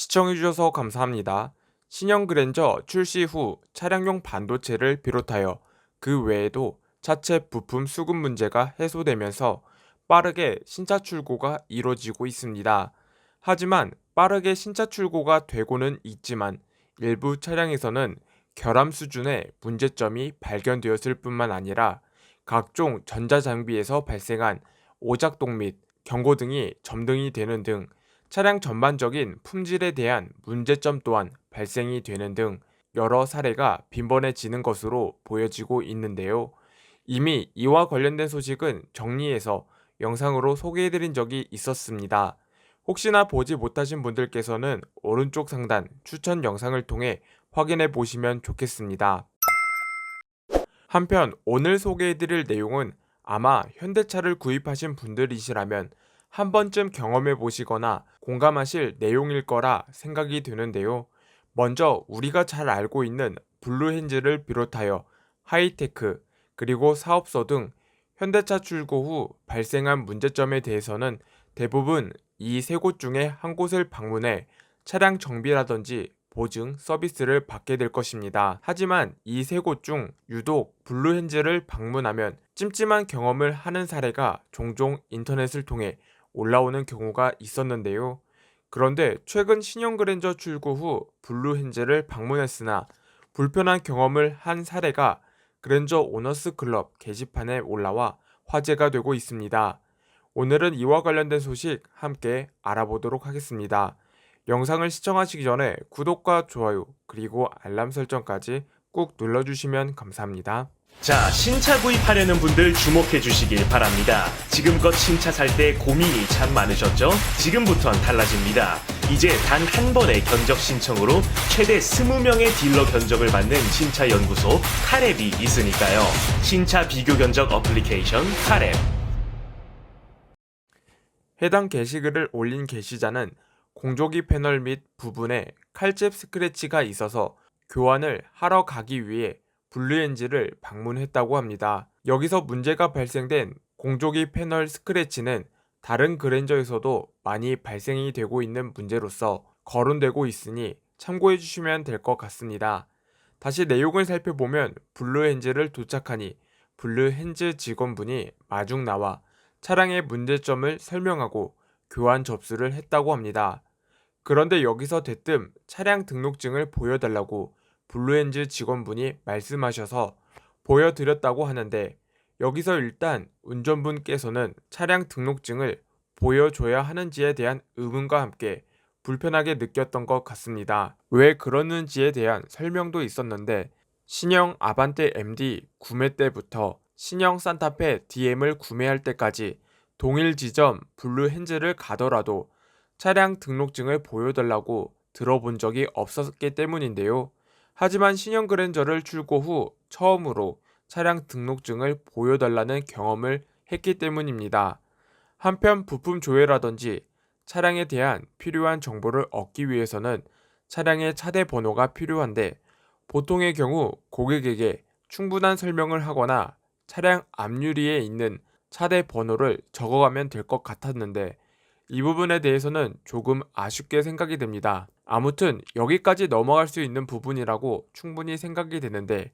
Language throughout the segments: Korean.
시청해주셔서 감사합니다. 신형 그랜저 출시 후 차량용 반도체를 비롯하여 그 외에도 차체 부품 수급 문제가 해소되면서 빠르게 신차 출고가 이뤄지고 있습니다. 하지만 빠르게 신차 출고가 되고는 있지만 일부 차량에서는 결함 수준의 문제점이 발견되었을 뿐만 아니라 각종 전자장비에서 발생한 오작동 및 경고 등이 점등이 되는 등 차량 전반적인 품질에 대한 문제점 또한 발생이 되는 등 여러 사례가 빈번해지는 것으로 보여지고 있는데요. 이미 이와 관련된 소식은 정리해서 영상으로 소개해드린 적이 있었습니다. 혹시나 보지 못하신 분들께서는 오른쪽 상단 추천 영상을 통해 확인해 보시면 좋겠습니다. 한편 오늘 소개해드릴 내용은 아마 현대차를 구입하신 분들이시라면 한 번쯤 경험해 보시거나 공감하실 내용일 거라 생각이 드는데요. 먼저 우리가 잘 알고 있는 블루핸즈를 비롯하여 하이테크 그리고 사업소 등 현대차 출고 후 발생한 문제점에 대해서는 대부분 이 세 곳 중에 한 곳을 방문해 차량 정비라든지 보증 서비스를 받게 될 것입니다. 하지만 이 세 곳 중 유독 블루핸즈를 방문하면 찜찜한 경험을 하는 사례가 종종 인터넷을 통해 올라오는 경우가 있었는데요. 그런데 최근 신형 그랜저 출고 후 블루 핸즈를 방문했으나 불편한 경험을 한 사례가 그랜저 오너스 클럽 게시판에 올라와 화제가 되고 있습니다. 오늘은 이와 관련된 소식 함께 알아보도록 하겠습니다. 영상을 시청하시기 전에 구독과 좋아요 그리고 알람 설정까지 꾹 눌러주시면 감사합니다. 자, 신차 구입하려는 분들 주목해 주시길 바랍니다. 지금껏 신차 살 때 고민이 참 많으셨죠? 지금부턴 달라집니다. 이제 단 한 번의 견적 신청으로 최대 20명의 딜러 견적을 받는 신차 연구소 카랩이 있으니까요. 신차 비교 견적 어플리케이션 카랩. 해당 게시글을 올린 게시자는 공조기 패널 및 부분에 칼집 스크래치가 있어서 교환을 하러 가기 위해 블루엔지를 방문했다고 합니다. 여기서 문제가 발생된 공조기 패널 스크래치는 다른 그랜저에서도 많이 발생이 되고 있는 문제로서 거론되고 있으니 참고해 주시면 될 것 같습니다. 다시 내용을 살펴보면 블루핸즈를 도착하니 블루핸즈 직원분이 마중 나와 차량의 문제점을 설명하고 교환 접수를 했다고 합니다. 그런데 여기서 대뜸 차량 등록증을 보여달라고 블루엔즈 직원분이 말씀하셔서 보여드렸다고 하는데 여기서 일단 운전분께서는 차량 등록증을 보여줘야 하는지에 대한 의문과 함께 불편하게 느꼈던 것 같습니다. 왜 그러는지에 대한 설명도 있었는데 신형 아반떼 MD 구매 때부터 신형 산타페 DM을 구매할 때까지 동일 지점 블루핸즈를 가더라도 차량 등록증을 보여달라고 들어본 적이 없었기 때문인데요. 하지만 신형 그랜저를 출고 후 처음으로 차량 등록증을 보여달라는 경험을 했기 때문입니다. 한편 부품 조회라든지 차량에 대한 필요한 정보를 얻기 위해서는 차량의 차대 번호가 필요한데 보통의 경우 고객에게 충분한 설명을 하거나 차량 앞유리에 있는 차대 번호를 적어가면 될 것 같았는데 이 부분에 대해서는 조금 아쉽게 생각이 됩니다. 아무튼 여기까지 넘어갈 수 있는 부분이라고 충분히 생각이 되는데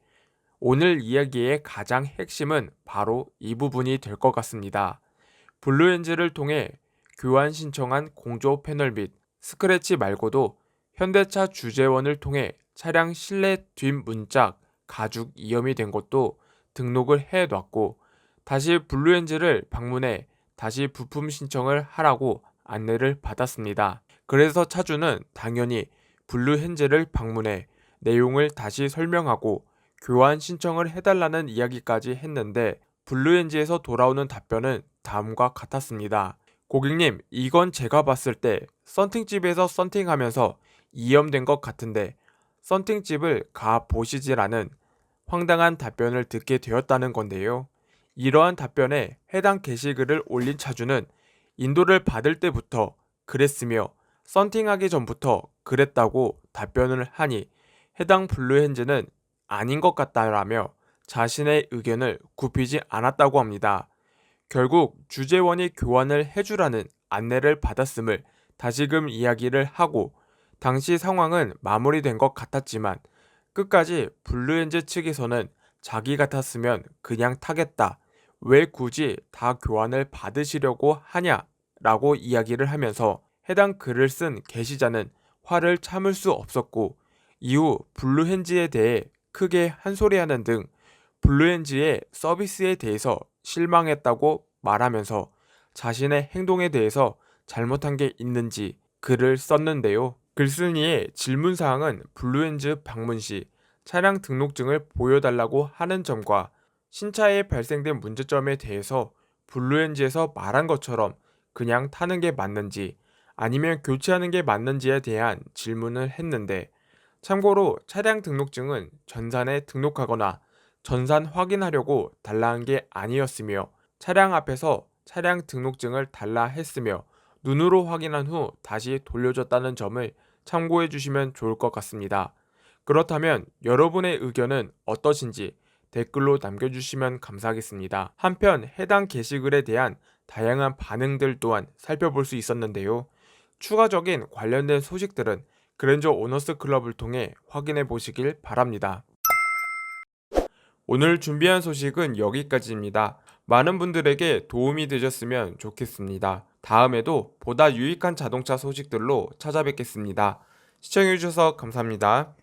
오늘 이야기의 가장 핵심은 바로 이 부분이 될 것 같습니다. 블루엔즈를 통해 교환 신청한 공조 패널 및 스크래치 말고도 현대차 주재원을 통해 차량 실내 뒷 문짝 가죽 이염이 된 것도 등록을 해 놨고 다시 블루엔즈를 방문해 다시 부품 신청을 하라고 안내를 받았습니다. 그래서 차주는 당연히 블루핸즈를 방문해 내용을 다시 설명하고 교환 신청을 해달라는 이야기까지 했는데 블루엔지에서 돌아오는 답변은 다음과 같았습니다. 고객님, 이건 제가 봤을 때 썬팅집에서 썬팅하면서 이염된 것 같은데 썬팅집을 가 보시지라는 황당한 답변을 듣게 되었다는 건데요. 이러한 답변에 해당 게시글을 올린 차주는 인도를 받을 때부터 그랬으며 썬팅하기 전부터 그랬다고 답변을 하니 해당 블루핸즈는 아닌 것 같다라며 자신의 의견을 굽히지 않았다고 합니다. 결국 주재원이 교환을 해주라는 안내를 받았음을 다시금 이야기를 하고 당시 상황은 마무리된 것 같았지만 끝까지 블루엔즈 측에서는 자기 같았으면 그냥 타겠다. 왜 굳이 다 교환을 받으시려고 하냐라고 이야기를 하면서 해당 글을 쓴 게시자는 화를 참을 수 없었고 이후 블루헨즈에 대해 크게 한소리하는 등 블루엔즈의 서비스에 대해서 실망했다고 말하면서 자신의 행동에 대해서 잘못한 게 있는지 글을 썼는데요. 글쓴이의 질문사항은 블루엔즈 방문 시 차량 등록증을 보여달라고 하는 점과 신차에 발생된 문제점에 대해서 블루엔즈에서 말한 것처럼 그냥 타는 게 맞는지 아니면 교체하는 게 맞는지에 대한 질문을 했는데 참고로 차량 등록증은 전산에 등록하거나 전산 확인하려고 달라 한 게 아니었으며 차량 앞에서 차량 등록증을 달라 했으며 눈으로 확인한 후 다시 돌려줬다는 점을 참고해 주시면 좋을 것 같습니다. 그렇다면 여러분의 의견은 어떠신지 댓글로 남겨주시면 감사하겠습니다. 한편 해당 게시글에 대한 다양한 반응들 또한 살펴볼 수 있었는데요. 추가적인 관련된 소식들은 그랜저 오너스 클럽을 통해 확인해 보시길 바랍니다. 오늘 준비한 소식은 여기까지입니다. 많은 분들에게 도움이 되셨으면 좋겠습니다. 다음에도 보다 유익한 자동차 소식들로 찾아뵙겠습니다. 시청해주셔서 감사합니다.